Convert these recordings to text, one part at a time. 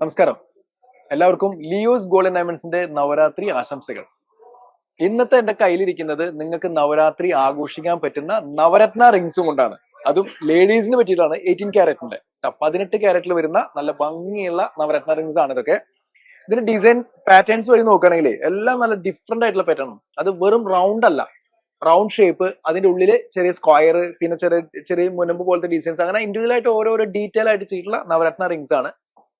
നമസ്കാരം. എല്ലാവർക്കും ലിയോസ് ഗോൾഡൻ ഡയമണ്ട്സിന്റെ നവരാത്രി ആശംസകൾ. ഇന്നത്തെ എന്റെ കയ്യിലിരിക്കുന്നത് നിങ്ങൾക്ക് നവരാത്രി ആഘോഷിക്കാൻ പറ്റുന്ന നവരത്ന റിങ്സും കൊണ്ടാണ്. അതും ലേഡീസിന് പറ്റിയിട്ടാണ് എയ്റ്റീൻ ക്യാരറ്റിന്റെ പതിനെട്ട് ക്യാരറ്റിൽ വരുന്ന നല്ല ഭംഗിയുള്ള നവരത്ന റിങ്സ് ആണ് ഇതൊക്കെ. ഇതിന്റെ ഡിസൈൻ പാറ്റേൺസ് വഴി നോക്കുകയാണെങ്കിൽ എല്ലാം നല്ല ഡിഫറെന്റ് ആയിട്ടുള്ള പാറ്റേൺ അത് വെറും റൗണ്ട് അല്ല. റൗണ്ട് ഷേപ്പ് അതിന്റെ ഉള്ളിൽ ചെറിയ സ്ക്വയർ പിന്നെ ചെറിയ ചെറിയ മുനമ്പ് പോലത്തെ ഡിസൈൻസ് അങ്ങനെ ഇൻഡിവിജ്വൽ ആയിട്ട് ഓരോരോ ഡീറ്റെയിൽ ആയിട്ട് ചെയ്തിട്ടുള്ള നവരത്ന റിങ്സ് ആണ്.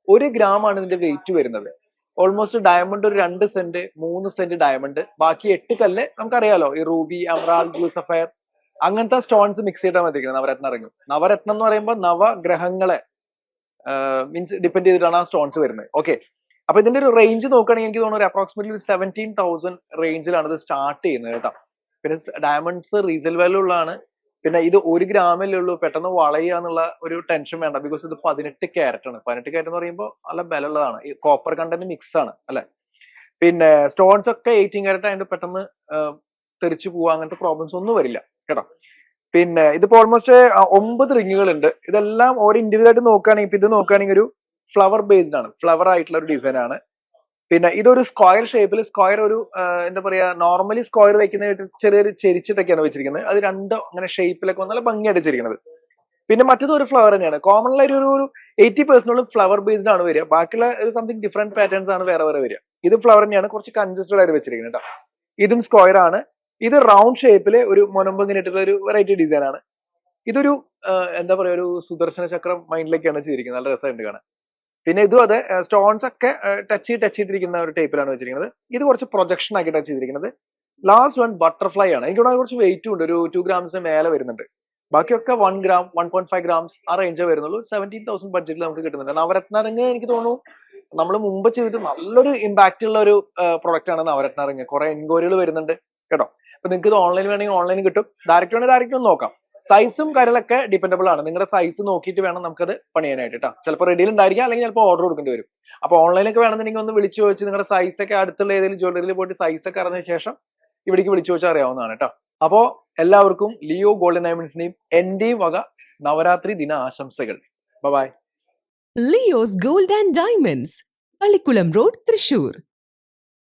ഒരു ഗ്രാം ആണ് ഇതിന്റെ വെയിറ്റ് വരുന്നത്. ഓൾമോസ്റ്റ് ഡയമണ്ട് ഒരു രണ്ട് സെന്റ് മൂന്ന് സെന്റ് ഡയമണ്ട് ബാക്കി എട്ട് കല്ല് നമുക്കറിയാലോ. ഈ റൂബി അമറാൽ ഗ്ലൂസഫയർ അങ്ങനത്തെ സ്റ്റോൺസ് മിക്സ് ചെയ്താൽ മതി നവരത്ന ഇറങ്ങും നവരത്നം എന്ന് പറയുമ്പോൾ നവഗ്രഹങ്ങളെ മീൻസ് ഡിപ്പെൻഡ് ചെയ്തിട്ടാണ് ആ സ്റ്റോൺസ് വരുന്നത്. ഓക്കെ അപ്പൊ ഇതിന്റെ ഒരു റേഞ്ച് നോക്കുകയാണെങ്കിൽ എനിക്ക് തോന്നുന്നു അപ്രോക്സിമേറ്റ്ലി ഒരു സെവന്റീൻ തൗസൻഡ് റേഞ്ചിലാണ് ഇത് സ്റ്റാർട്ട് ചെയ്യുന്നത് കേട്ടോ. പിന്നെ ഡയമണ്ട്സ് റീസെൽ വാല്യൂ ഉള്ളതാണ്. പിന്നെ ഇത് ഒരു ഗ്രാമല്ലേ ഉള്ളൂ. പെട്ടെന്ന് വളയുക എന്നുള്ള ഒരു ടെൻഷൻ വേണ്ട. ബിക്കോസ് ഇത് പതിനെട്ട് ക്യാരറ്റ് ആണ്. പതിനെട്ട് ക്യാരറ്റ് എന്ന് പറയുമ്പോൾ നല്ല ബലമുള്ളതാണ് ഈ കോപ്പർ കണ്ടന്റ് മിക്സ് ആണ് അല്ലെ? പിന്നെ സ്റ്റോൺസ് ഒക്കെ എയ്റ്റീൻ ക്യാരറ്റ് ആയതുകൊണ്ട് പെട്ടെന്ന് തെറിച്ചു പോവുക അങ്ങനത്തെ പ്രോബ്ലംസ് ഒന്നും വരില്ല. കേട്ടോ? പിന്നെ ഇതിപ്പോ ഓൾമോസ്റ്റ് ഒമ്പത് റിങ്ങുകൾ ഉണ്ട് ഇതെല്ലാം ഓരോ ഇൻഡിവിജ്വൽ ആയിട്ട് നോക്കുകയാണെങ്കിൽ ഇത് നോക്കുകയാണെങ്കിൽ ഒരു ഫ്ലവർ ബേസ്ഡ് ആണ്. ഫ്ലവർ ആയിട്ടുള്ള ഒരു ഡിസൈൻ ആണ്. പിന്നെ ഇതൊരു സ്ക്വയർ ഷേപ്പിൽ സ്ക്വയർ ഒരു എന്താ പറയാ നോർമലി സ്ക്വയർ വെക്കുന്ന ചെറിയൊരു ചെരിച്ചിട്ടൊക്കെയാണ് വെച്ചിരിക്കുന്നത്. അത് രണ്ടോ അങ്ങനെ ഷേപ്പിലൊക്കെ നല്ല ഭംഗിയായിട്ട് വെച്ചിരിക്കുന്നത്. പിന്നെ മറ്റേത് ഒരു ഫ്ലവർ തന്നെയാണ്. കോമൺ ആയിട്ട് ഒരു ഒരു എയ്റ്റി പെർസെന്റോളം ഫ്ലവർ ബേസ്ഡ് ആണ് വരിക. ബാക്കിയുള്ള ഒരു സംതിങ് ഡിഫറെന്റ് പാറ്റേൺസ് ആണ് വേറെ വേറെ വരിക. ഇത് ഫ്ലവർ തന്നെയാണ് കുറച്ച് കൺജസ്റ്റഡ് ആയിട്ട് വെച്ചിരിക്കുന്നത് കേട്ടോ ഇതും സ്ക്വയർ ആണ്. ഇത് റൗണ്ട് ഷേപ്പിൽ ഒരു മുനമ്പ് ഇങ്ങനെ ഇട്ടിട്ടുള്ള ഒരു വെറൈറ്റി ഡിസൈൻ ആണ്. ഇതൊരു എന്താ പറയുക ഒരു സുദർശന ചക്രം മൈൻഡിലേക്കാണ് ചെയ്തിരിക്കുന്നത്. നല്ല രസമായിട്ട് കാണാൻ. പിന്നെ ഇതും അതെ സ്റ്റോൺസ് ഒക്കെ ടച്ച് ചെയ്ത് ടച്ച് ചെയ്തിരിക്കുന്ന ഒരു ടൈപ്പിലാണ് വെച്ചിരിക്കുന്നത്. ഇത് കുറച്ച് പ്രൊജക്ഷൻ ആക്കി ടച്ച് ചെയ്തിരിക്കുന്നത്. ലാസ്റ്റ് വൺ ബട്ടർഫ്ലൈ ആണ്. എനിക്ക് കുറച്ച് വെയിറ്റും ഉണ്ട്. ഒരു ടു ഗ്രാംസിന് മേലെ വരുന്നുണ്ട്. ബാക്കിയൊക്കെ one gram one point five grams ആ റേഞ്ചേ വരുന്നുള്ളൂ. സെവന്റീൻ തൗസൻഡ് ബഡ്ജറ്റിൽ നമുക്ക് കിട്ടുന്നുണ്ട്. നവരത്ന റിങ് എനിക്ക് തോന്നുന്നു നമ്മൾ മുമ്പ് ചെയ്തിട്ട് നല്ലൊരു ഇമ്പാക്റ്റ് ഉള്ള ഒരു പ്രൊഡക്റ്റ് ആണ് നവരത്ന റിങ് കുറെ എൻക്വയറികൾ വരുന്നുണ്ട്. കേട്ടോ? അപ്പൊ നിങ്ങൾക്ക് ഇത് ഓൺലൈൻ വേണമെങ്കിൽ ഓൺലൈൻ കിട്ടും. ഡയറക്റ്റ് വേണമെങ്കിൽ ഡയറക്റ്റ് ഒന്ന് നോക്കാം. സൈസും കാര്യങ്ങളൊക്കെ ഡിപ്പെൻഡബിൾ ആണ്. നിങ്ങളുടെ സൈസ് നോക്കിയിട്ട് വേണം നമുക്കത് പണിയാനായിട്ട് കേട്ടോ ചിലപ്പോൾ റെഡിയിൽ ഉണ്ടായിരിക്കാം അല്ലെങ്കിൽ ചിലപ്പോൾ ഓർഡർ കൊടുക്കേണ്ടി വരും. അപ്പോൾ ഓൺലൈനൊക്കെ വേണമെന്നുണ്ടെങ്കിൽ ഒന്ന് വിളിച്ചു ചോദിച്ച് നിങ്ങളുടെ സൈസ് ഒക്കെ അടുത്തുള്ള ഏതെങ്കിലും ജ്വല്ലറിയിൽ പോയിട്ട് സൈസ് ഒക്കെ അറിഞ്ഞ ശേഷം ഇവിടേക്ക് വിളിച്ചു ചോദിച്ചാൽ അറിയാവുന്നതാണ് കേട്ടോ അപ്പോ എല്ലാവർക്കും ലിയോ ഗോൾഡൻ ഡയമണ്ട്സിന്റെയും എന്റെയും വക നവരാത്രി ദിന ആശംസകൾ. By Leo's gold and diamonds Pallikulam road Thrissur